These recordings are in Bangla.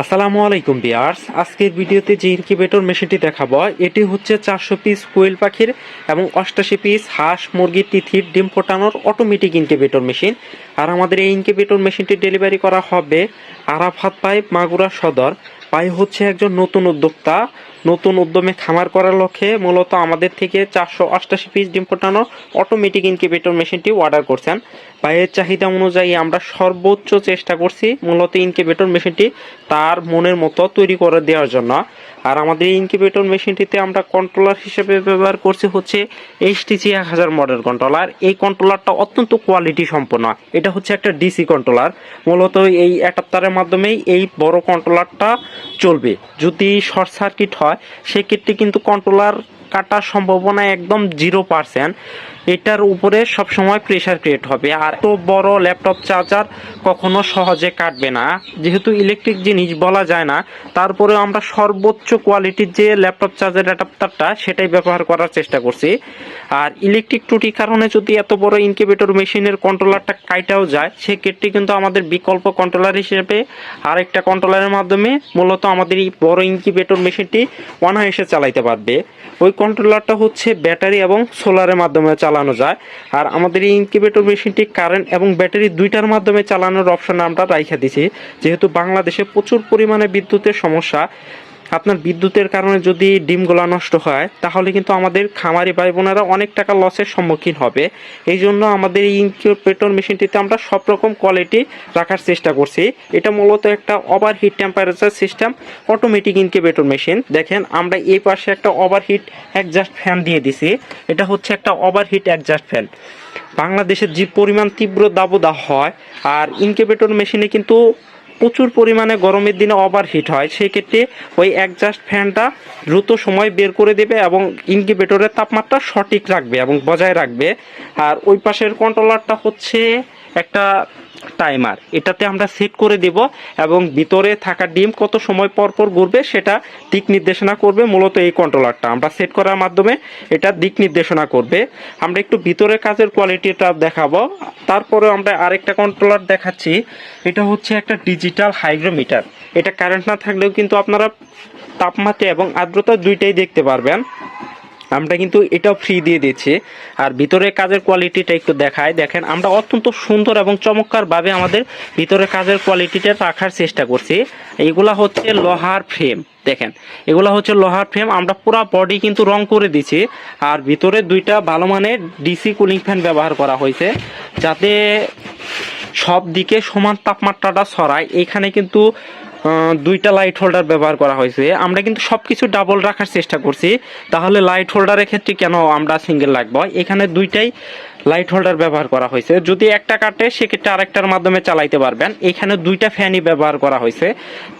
আসসালামু আলাইকুম বিয়ার্স আজকের ভিডিওতে যে ইনকিউবেটর মেশিনটি দেখাবো, এটি হচ্ছে চারশো পিস কোয়েল পাখির এবং অষ্টাশি পিস হাঁস, মুরগি তিথির ডিম ফোটানোর অটোমেটিক ইনকিউবেটর মেশিন আর আমাদের এই ইনকিউবেটর মেশিনটি ডেলিভারি করা হবে আরাফাত পাইপ মাগুরা সদর। পাই হচ্ছে একজন নতুন উদ্যোক্তা। নতুন উদ্যমে খামার করার লক্ষ্যে মূলত আমাদের থেকে চারশো অষ্টাশি পিস ডিম ফোটানো অটোমেটিক ইনকিউবেটর মেশিনটি অর্ডার করছেন। পায়ের চাহিদা অনুযায়ী আমরা সর্বোচ্চ চেষ্টা করছি মূলত ইনকিউবেটর মেশিনটি তার মনের মতো তৈরি করে দেওয়ার জন্য। আর আমাদের ইনকিউবেটর মেশিনটিতে আমরা কন্ট্রোলার হিসেবে ব্যবহার করছি হচ্ছে এইচটিসি এক হাজার মডেল কন্ট্রোলার এই কন্ট্রোলারটা অত্যন্ত কোয়ালিটি সম্পন্ন। এটা হচ্ছে একটা ডিসি কন্ট্রোলার মূলত এই অ্যাডাপ্টারের মাধ্যমেই এই বড় কন্ট্রোলারটা চলবে। যদি শর্ট সার্কিট হয় সেক্ষেত্রে কিন্তু কন্ট্রোলার কাটার সম্ভাবনা একদম জিরো পার্সেন্ট এটার উপরে সবসময় প্রেশার ক্রিয়েট হবে। আর তো বড় ল্যাপটপ চার্জার কখনো সহজে কাটবে না। যেহেতু ইলেকট্রিক জিনিস বলা যায় না, তারপরেও আমরা সর্বোচ্চ কোয়ালিটির যে ল্যাপটপ চার্জার অ্যাডাপ্টারটা সেটাই ব্যবহার করার চেষ্টা করছি। আর ইলেকট্রিক ত্রুটির কারণে যদি এত বড় ইনকিউবেটর মেশিনের কন্ট্রোলারটা কাইটাও যায়, সেক্ষেত্রে কিন্তু আমাদের বিকল্প কন্ট্রোলার হিসেবে আরেকটা কন্ট্রোলারের মাধ্যমে মূলত আমাদের এই বড় ইনকিউবেটর মেশিনটি অনায়াসে চালাইতে পারবে। ওই কন্ট্রোলারটা হচ্ছে ব্যাটারি এবং সোলারের মাধ্যমে চালানো যায়। আর আমাদের এই ইনকিউবেটর মেশিনটি কারেন্ট এবং ব্যাটারি দুইটার মাধ্যমে চালানোর অপশন আমরা রাইখা দিছি যেহেতু বাংলাদেশে প্রচুর পরিমাণে বিদ্যুতের সমস্যা আপনার বিদ্যুতের কারণে যদি ডিমগুলা নষ্ট হয়, তাহলে কিন্তু আমাদের খামারি ভাই বোনেরা অনেক টাকা লসের সম্মুখীন হবে। এই জন্য আমাদের এই ইনকিউবেটর মেশিনটিতে আমরা সব রকম কোয়ালিটি রাখার চেষ্টা করছি। এটা মূলত একটা overheat temperature system automatic incubator machine দেখেন, আমরা এই পাশে একটা ওভারহিট অ্যাডজাস্ট ফ্যান দিয়ে দিছি। এটা হচ্ছে একটা ওভারহিট অ্যাডজাস্ট ফ্যান বাংলাদেশের যে পরিমাণ তীব্র দাবদাহ হয়, আর ইনকিউবেটর মেশিনে কিন্তু প্রচুর পরিমাণে গরমের দিনে ওভারহিট হয়। সেক্ষেত্রে ওই অ্যাডজাস্ট ফ্যানটা দ্রুত সময় বের করে দেবে এবং ইনকিউবেটরের তাপমাত্রা সঠিক রাখবে এবং বজায় রাখবে। আর ওই পাশের কন্ট্রোলারটা হচ্ছে একটা টাইমার এটাতে আমরা সেট করে দেব এবং ভিতরে থাকা ডিম কত সময় পর পর ঘুরবে সেটা দিক নির্দেশনা করবে মূলত এই কন্ট্রোলারটা আমরা সেট করার মাধ্যমে এটা দিক নির্দেশনা করবে। আমরা একটু ভিতরে কাজের কোয়ালিটিটা দেখাবো। তারপরে আমরা আরেকটা কন্ট্রোলার দেখাচ্ছি। এটা হচ্ছে একটা ডিজিটাল হাইগ্রোমিটার এটা কারেন্ট না থাকলেও কিন্তু আপনারা তাপমাত্রা এবং আর্দ্রতা দুইটাই দেখতে পারবেন। আমরা কিন্তু এটাও ফ্রি দিয়ে দিচ্ছি আর ভিতরে কাজের কোয়ালিটিটা একটু দেখায় দেখেন, আমরা অত্যন্ত সুন্দর এবং চমৎকারভাবে আমাদের ভিতরে কাজের কোয়ালিটিটা রাখার চেষ্টা করছি। এইগুলা হচ্ছে লোহার ফ্রেম দেখেন। এগুলো হচ্ছে লোহার ফ্রেম আমরা পুরো বডি কিন্তু রং করে দিছি আর ভিতরে দুইটা ভালো মানের ডিসি কুলিং ফ্যান ব্যবহার করা হয়েছে, যাতে সব দিকে সমান তাপমাত্রাটা ছড়ায়। এখানে কিন্তু দুইটা লাইট হোল্ডার ব্যবহার করা হয়েছে। আমরা কিন্তু সব কিছু ডাবল রাখার চেষ্টা করছি। তাহলে লাইট হোল্ডারের ক্ষেত্রে কেন আমরা সিঙ্গেল রাখব? এখানে দুইটাই লাইট হোল্ডার ব্যবহার করা হয়েছে। যদি একটা কাটে, সেক্ষেত্রে আরেকটার মাধ্যমে চালাইতে পারবেন। এখানে দুইটা ফ্যানই ব্যবহার করা হয়েছে।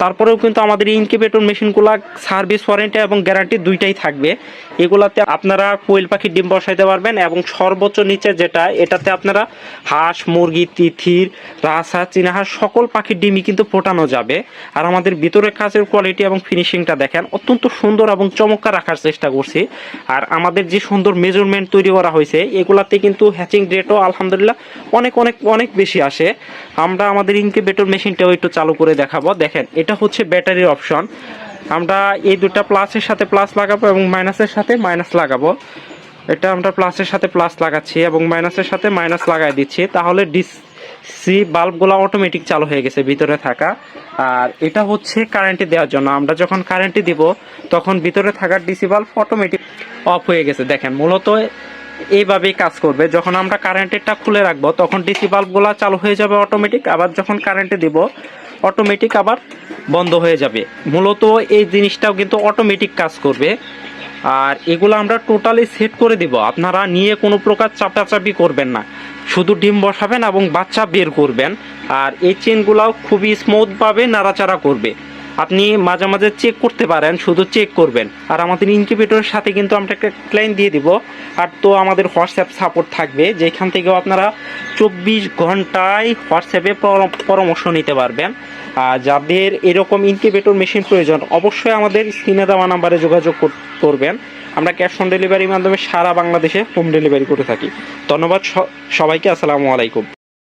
তারপরেও কিন্তু আমাদের ইনকিউবেটর মেশিনগুলো সার্ভিস ওয়ারেন্টি এবং গ্যারান্টি দুইটাই থাকবে। এগুলাতে আপনারা কোয়েল পাখির ডিম বসাইতে পারবেন এবং সর্বোচ্চ নিচে যেটা, এটাতে আপনারা হাঁস, মুরগি, তিথির, রাজহাঁস, চীনাহাঁস, সকল পাখির ডিমই কিন্তু ফোটানো যাবে। আর আমাদের ভিতরে কাজের কোয়ালিটি এবং ফিনিশিংটা দেখেন, অত্যন্ত সুন্দর এবং চমৎকার রাখার চেষ্টা করছি। আর আমাদের যে সুন্দর মেজারমেন্ট তৈরি করা হয়েছে, এগুলাতে কিন্তু হ্যাচিং রেটও আলহামদুলিল্লাহ অনেক অনেক অনেক বেশি আসে। আমরা আমাদের ইনকিউবেটর মেশিনটাও একটু চালু করে দেখাবো। দেখেন, এটা হচ্ছে ব্যাটারির অপশন আমরা এই দুটা প্লাসের সাথে প্লাস লাগাবো এবং মাইনাসের সাথে মাইনাস লাগাবো। এটা আমরা প্লাসের সাথে প্লাস লাগাচ্ছি এবং মাইনাসের সাথে মাইনাস লাগাই দিচ্ছি। তাহলে ডিস সি বাল্বগুলো অটোমেটিক চালু হয়ে গেছে ভিতরে থাকা। আর এটা হচ্ছে কারেন্টে দেওয়ার জন্য। আমরা যখন কারেন্টে দিব, তখন ভিতরে থাকা ডিসি বাল্ব অটোমেটিক অফ হয়ে গেছে। দেখেন, মূলত এইভাবেই কাজ করবে। যখন আমরা কারেন্টেরটা খুলে রাখব, তখন ডিসি বাল্বগুলো চালু হয়ে যাবে অটোমেটিক আবার যখন কারেন্টে দিব অটোমেটিক আবার বন্ধ হয়ে যাবে। মূলত এই জিনিসটাও কিন্তু অটোমেটিক কাজ করবে। আর এগুলো আমরা টোটালি সেট করে দিব। আপনারা নিয়ে কোনো প্রকার চাপাচাপি করবেন না। শুধু ডিম বসাবেন এবং বাচ্চা বের করবেন। আর এই চেনগুলাও খুবই স্মুথভাবে নাড়াচাড়া করবে। আপনি মাঝে মাঝে চেক করতে পারেন, শুধু চেক করবেন। আর আমাদের ইনকিউবেটরের সাথে কিন্তু আমরা একটা ক্লাইন দিয়ে দিব। আর তো আমাদের হোয়াটসঅ্যাপ সাপোর্ট থাকবে, যেখান থেকেও আপনারা চব্বিশ ঘন্টায় হোয়াটসঅ্যাপে পরামর্শ নিতে পারবেন। আর যাদের এরকম ইনকিউবেটর মেশিন প্রয়োজন, অবশ্যই আমাদের স্ক্রিনে দেওয়া নাম্বারে যোগাযোগ করবেন। আমরা ক্যাশ অন ডেলিভারির মাধ্যমে সারা বাংলাদেশে হোম ডেলিভারি করে থাকি। ধন্যবাদ সবাইকে, আসসালামু আলাইকুম।